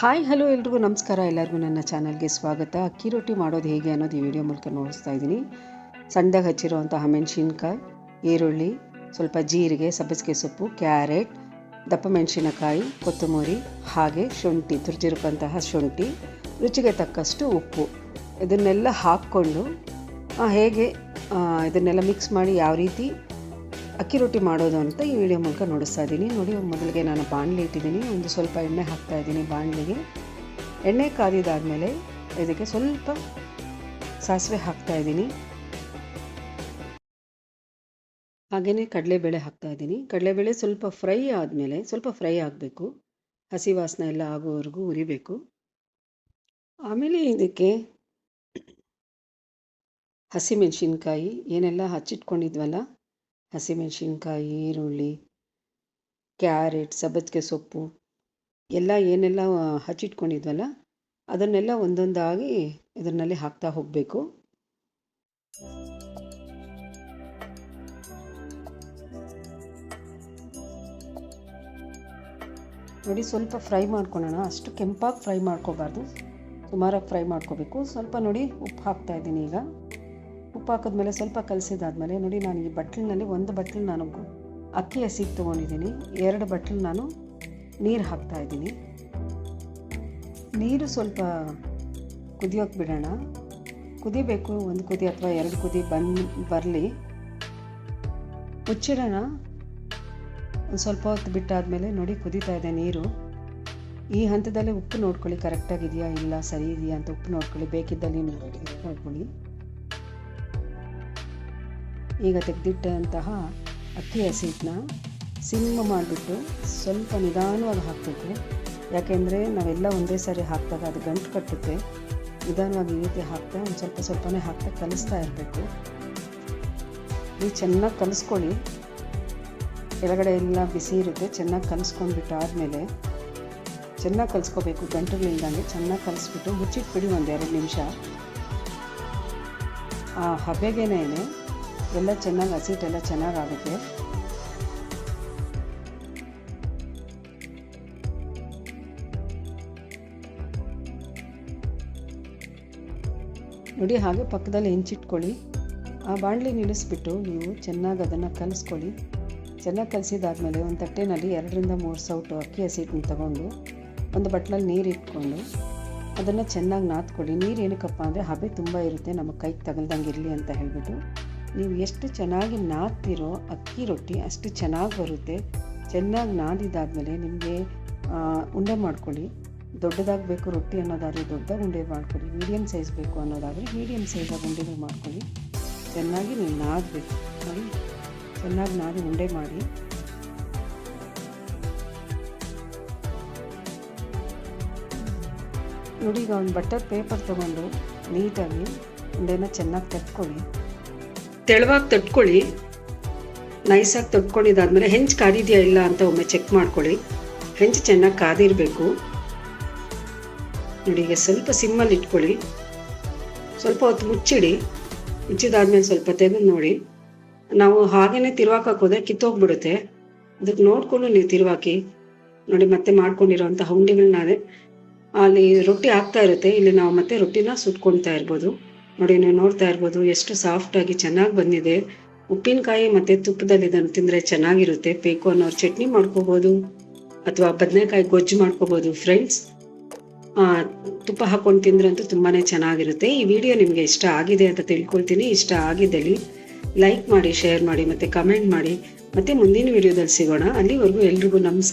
Hi hello ಎಲ್ರಿಗೂ ನಮಸ್ಕಾರ. ಎಲ್ಲರಿಗೂ ನನ್ನ ಚಾನಲ್ಗೆ ಸ್ವಾಗತ. ಅಕ್ಕಿ ರೊಟ್ಟಿ ಮಾಡೋದು ಹೇಗೆ ಅನ್ನೋದು ಈ ವಿಡಿಯೋ ಮೂಲಕ ನೋಡಿಸ್ತಾ ಇದ್ದೀನಿ. ಸಣ್ಣದಾಗಿ ಹಚ್ಚಿರುವಂತಹ ಮೆಣಸಿನ್ಕಾಯಿ ಈರುಳ್ಳಿ, ಸ್ವಲ್ಪ ಜೀರಿಗೆ, ಸಬ್ಬಸಿಗೆ ಸೊಪ್ಪು, ಕ್ಯಾರೆಟ್, ದಪ್ಪ ಮೆಣಸಿನಕಾಯಿ, ಕೊತ್ತಂಬರಿ, ಹಾಗೆ ಶುಂಠಿ ತುರ್ಜಿರುವಂತಹ ಶುಂಠಿ, ರುಚಿಗೆ ತಕ್ಕಷ್ಟು ಉಪ್ಪು. ಇದನ್ನೆಲ್ಲ ಹಾಕ್ಕೊಂಡು ಹೇಗೆ ಇದನ್ನೆಲ್ಲ ಮಿಕ್ಸ್ ಮಾಡಿ ಯಾವ ರೀತಿ ಅಕ್ಕಿ ರೊಟ್ಟಿ ಮಾಡೋದು ಅಂತ ಈ ವಿಡಿಯೋ ಮೂಲಕ ನೋಡಿಸ್ತಾ ಇದ್ದೀನಿ. ನೋಡಿ ಮೊದಲಿಗೆ ನಾನು ಬಾಣಲಿ ಇಟ್ಟಿದ್ದೀನಿ. ಒಂದು ಸ್ವಲ್ಪ ಎಣ್ಣೆ ಹಾಕ್ತಾ ಇದ್ದೀನಿ ಬಾಣಲಿಗೆ. ಎಣ್ಣೆ ಕಾದಿದಾದಮೇಲೆ ಇದಕ್ಕೆ ಸ್ವಲ್ಪ ಸಾಸಿವೆ ಹಾಕ್ತಾ ಇದ್ದೀನಿ. ಹಾಗೆಯೇ ಕಡಲೆಬೇಳೆ ಹಾಕ್ತಾ ಇದ್ದೀನಿ. ಕಡಲೆಬೇಳೆ ಸ್ವಲ್ಪ ಫ್ರೈ ಆದಮೇಲೆ, ಸ್ವಲ್ಪ ಫ್ರೈ ಆಗಬೇಕು. ಹಸಿ ವಾಸನೆ ಎಲ್ಲ ಆಗೋವರೆಗೂ ಉರಿಬೇಕು ಆಮೇಲೆ ಇದಕ್ಕೆ ಹಸಿಮೆಣಸಿನ್ಕಾಯಿ ಏನೆಲ್ಲ ಹಚ್ಚಿಟ್ಕೊಂಡಿದ್ವಲ್ಲ ಹಸಿಮೆಣಸಿನ್ಕಾಯಿ ಈರುಳ್ಳಿ, ಕ್ಯಾರೆಟ್ ಸಬ್ಬಸಿಗೆ ಸೊಪ್ಪು, ಎಲ್ಲ ಏನೆಲ್ಲ ಹಚ್ಚಿಟ್ಕೊಂಡಿದ್ವಲ್ಲ, ಅದನ್ನೆಲ್ಲ ಒಂದೊಂದಾಗಿ ಇದರಲ್ಲಿ ಹಾಕ್ತಾ ಹೋಗಬೇಕು. ನೋಡಿ, ಸ್ವಲ್ಪ ಫ್ರೈ ಮಾಡ್ಕೊಳ್ಳೋಣ. ಅಷ್ಟು ಕೆಂಪಾಗಿ ಫ್ರೈ ಮಾಡ್ಕೋಬಾರ್ದು. ಸುಮಾರಾಗಿ ಫ್ರೈ ಮಾಡ್ಕೋಬೇಕು. ಸ್ವಲ್ಪ ನೋಡಿ, ಉಪ್ಪು ಹಾಕ್ತಾ ಇದ್ದೀನಿ ಈಗ. ಉಪ್ಪು ಹಾಕಿದ್ಮೇಲೆ ಸ್ವಲ್ಪ ಕಲಸಿದಾದ್ಮೇಲೆ ನೋಡಿ ನಾನು ಈ ಬಟ್ಲಿನಲ್ಲಿ ಒಂದು ಬಟ್ಲು ನಾನು ಅಕ್ಕಿ ಹಸಿಗೆ ತೊಗೊಂಡಿದ್ದೀನಿ. ಎರಡು ಬಟ್ಲು ನಾನು ನೀರು ಹಾಕ್ತಾ ಇದ್ದೀನಿ. ನೀರು ಸ್ವಲ್ಪ ಕುದಿಯೋಕೆ ಬಿಡೋಣ. ಕುದಿಬೇಕು, ಒಂದು ಕುದಿ ಅಥವಾ ಎರಡು ಕುದಿ ಬಂದು ಬರಲಿ. ಮುಚ್ಚಿಡೋಣ. ಒಂದು ಸ್ವಲ್ಪ ಹೊತ್ತು ಬಿಟ್ಟಾದಮೇಲೆ ನೋಡಿ ಕುದೀತಾ ಇದೆ ನೀರು. ಈ ಹಂತದಲ್ಲಿ ಉಪ್ಪು ನೋಡ್ಕೊಳ್ಳಿ, ಕರೆಕ್ಟಾಗಿದೆಯಾ ಇಲ್ಲ ಸರಿ ಇದೆಯಾ ಅಂತ ಉಪ್ಪು ನೋಡ್ಕೊಳ್ಳಿ. ಬೇಕಿದ್ದಲ್ಲಿ ಉಪ್ಪು ನೋಡ್ಕೊಳ್ಳಿ. ಈಗ ತೆಗೆದಿಟ್ಟಂತಹ ಅಕ್ಕಿ ಹಸಿಟ್ಟನ್ನ ಸಿಮ್ ಮಾಡಿಬಿಟ್ಟು ಸ್ವಲ್ಪ ನಿಧಾನವಾಗಿ ಹಾಕಬೇಕು. ಯಾಕೆಂದರೆ ನಾವೆಲ್ಲ ಒಂದೇ ಸಾರಿ ಹಾಕಿದಾಗ ಅದು ಗಂಟು ಕಟ್ಟುತ್ತೆ. ನಿಧಾನವಾಗಿ ಈ ರೀತಿ ಹಾಕ್ತಾ ಒಂದು ಸ್ವಲ್ಪ ಸ್ವಲ್ಪನೇ ಹಾಕ್ತಾ ಕಲಿಸ್ತಾ ಇರಬೇಕು. ಈ ಚೆನ್ನಾಗಿ ಕಲಿಸ್ಕೊಳ್ಳಿ. ಕೆಳಗಡೆ ಎಲ್ಲ ಬಿಸಿ ಇರುತ್ತೆ, ಚೆನ್ನಾಗಿ ಕಲಿಸ್ಕೊಂಡ್ಬಿಟ್ಟು ಆದಮೇಲೆ ಚೆನ್ನಾಗಿ ಕಲಿಸ್ಕೋಬೇಕು. ಗಂಟುಗಳಿಲ್ದಂಗೆ ಚೆನ್ನಾಗಿ ಕಲಿಸ್ಬಿಟ್ಟು ಮುಚ್ಚಿಟ್ಬಿಡಿ ಒಂದು ಎರಡು ನಿಮಿಷ. ಆ ಹಬೆಗೇನೆ ಎಲ್ಲ ಚೆನ್ನಾಗಿ ಹಸಿಟ್ಟೆಲ್ಲ ಚೆನ್ನಾಗಾಗುತ್ತೆ ನೋಡಿ ಹಾಗೆ ಪಕ್ಕದಲ್ಲಿ ಹೆಂಚಿಟ್ಕೊಳ್ಳಿ ಆ ಬಾಣಲಿ ನಿಲ್ಲಿಸ್ಬಿಟ್ಟು ನೀವು ಚೆನ್ನಾಗಿ ಅದನ್ನು ಕಲಿಸ್ಕೊಳ್ಳಿ. ಚೆನ್ನಾಗಿ ಕಲಿಸಿದಾದ್ಮೇಲೆ ಒಂದು ತಟ್ಟೆನಲ್ಲಿ ಎರಡರಿಂದ ಮೂರು ಸೌಟು ಅಕ್ಕಿ ಹಸಿಟ್ಟನ್ನು ತಗೊಂಡು, ಒಂದು ಬಟ್ಲಲ್ಲಿ ನೀರು ಇಟ್ಕೊಂಡು ಅದನ್ನು ಚೆನ್ನಾಗಿ ನಾದ್ಕೊಳ್ಳಿ. ನೀರು ಏನಕ್ಕಪ್ಪ ಅಂದರೆ ಹಬೆ ತುಂಬ ಇರುತ್ತೆ ನಮ್ಮ ಕೈಗೆ ತಗಲ್ದಂಗೆ ಇರಲಿ ಅಂತ ಹೇಳಿಬಿಟ್ಟು. ನೀವು ಎಷ್ಟು ಚೆನ್ನಾಗಿ ನಾದ್ತಿರೋ ಅಕ್ಕಿ ರೊಟ್ಟಿ ಅಷ್ಟು ಚೆನ್ನಾಗಿ ಬರುತ್ತೆ. ಚೆನ್ನಾಗಿ ನಾದಿದ್ದಾದಮೇಲೆ ನಿಮಗೆ ಉಂಡೆ ಮಾಡ್ಕೊಳ್ಳಿ. ದೊಡ್ಡದಾಗಬೇಕು ರೊಟ್ಟಿ ಅನ್ನೋದಾದರೆ ದೊಡ್ಡ ಉಂಡೆ ಮಾಡ್ಕೊಳ್ಳಿ. ಮೀಡಿಯಮ್ ಸೈಜ್ ಬೇಕು ಅನ್ನೋದಾದರೆ ಮೀಡಿಯಮ್ ಸೈಜಾಗಿ ಉಂಡೆಗಳು ಮಾಡ್ಕೊಳ್ಳಿ. ಚೆನ್ನಾಗಿ ನೀವು ನಾದಬೇಕು. ನೋಡಿ, ಚೆನ್ನಾಗಿ ನಾದಿ ಉಂಡೆ ಮಾಡಿ. ನೋಡಿ, ಈಗ ಒಂದು ಬಟರ್ ಪೇಪರ್ ತೊಗೊಂಡು ನೀಟಾಗಿ ಉಂಡೆನ ಚೆನ್ನಾಗಿ ತಟ್ಕೊಳ್ಳಿ ತೆಳುವಾಗಿ ತಟ್ಕೊಳ್ಳಿ. ನೈಸಾಗಿ ತಟ್ಕೊಂಡಿದ್ದಾದ್ಮೇಲೆ ಹೆಂಚು ಕಾದಿದೆಯಾ ಇಲ್ಲ ಅಂತ ಒಮ್ಮೆ ಚೆಕ್ ಮಾಡ್ಕೊಳ್ಳಿ. ಹೆಂಚು ಚೆನ್ನಾಗಿ ಕಾದಿರಬೇಕು. ನೋಡಿ, ಈಗ ಸ್ವಲ್ಪ ಸಿಮ್ಮಲ್ಲಿ ಇಟ್ಕೊಳ್ಳಿ. ಸ್ವಲ್ಪ ಹೊತ್ತು ಮುಚ್ಚಿಡಿ. ಮುಚ್ಚಿದಾದ್ಮೇಲೆ ಸ್ವಲ್ಪ ತೆಗೆದು ನೋಡಿ. ನಾವು ಹಾಗೇನೆ ತಿರುವಾಕಕ್ಕೆ ಹೋದ್ರೆ ಕಿತ್ತೋಗ್ಬಿಡುತ್ತೆ. ಅದಕ್ಕೆ ನೋಡಿಕೊಂಡು ನೀವು ತಿರುವಾಕಿ. ನೋಡಿ, ಮತ್ತೆ ಮಾಡ್ಕೊಂಡಿರೋಂಥ ಹುಂಡಿಗಳನ್ನ ಅಲ್ಲಿ ರೊಟ್ಟಿ ಆಗ್ತಾ ಇರುತ್ತೆ. ಇಲ್ಲಿ ನಾವು ಮತ್ತೆ ರೊಟ್ಟಿನ ಸುಟ್ಕೊಳ್ತಾ ಇರ್ಬೋದು. ನೋಡಿ, ನೀವು ನೋಡ್ತಾ ಇರ್ಬೋದು ಎಷ್ಟು ಸಾಫ್ಟಾಗಿ ಚೆನ್ನಾಗಿ ಬಂದಿದೆ. ಉಪ್ಪಿನಕಾಯಿ ಮತ್ತು ತುಪ್ಪದಲ್ಲಿ ಇದನ್ನು ತಿಂದರೆ ಚೆನ್ನಾಗಿರುತ್ತೆ. ಬೇಕು ಅನ್ನೋರು ಚಟ್ನಿ ಮಾಡ್ಕೋಬೋದು. ಅಥವಾ ಬದನೆಕಾಯಿ ಗೊಜ್ಜು ಮಾಡ್ಕೋಬೋದು ಫ್ರೆಂಡ್ಸ್ ತುಪ್ಪ ಹಾಕೊಂಡು ತಿಂದ್ರಂತೂ ತುಂಬಾ ಚೆನ್ನಾಗಿರುತ್ತೆ. ಈ ವಿಡಿಯೋ ನಿಮಗೆ ಇಷ್ಟ ಆಗಿದೆ ಅಂತ ತಿಳ್ಕೊಳ್ತೀನಿ. ಇಷ್ಟ ಆಗಿದ್ದಲ್ಲಿ ಲೈಕ್ ಮಾಡಿ ಶೇರ್ ಮಾಡಿ ಮತ್ತು ಕಮೆಂಟ್ ಮಾಡಿ. ಮತ್ತೆ ಮುಂದಿನ ವಿಡಿಯೋದಲ್ಲಿ ಸಿಗೋಣ. ಅಲ್ಲಿವರೆಗೂ ಎಲ್ರಿಗೂ ನಮಸ್ಕಾರ.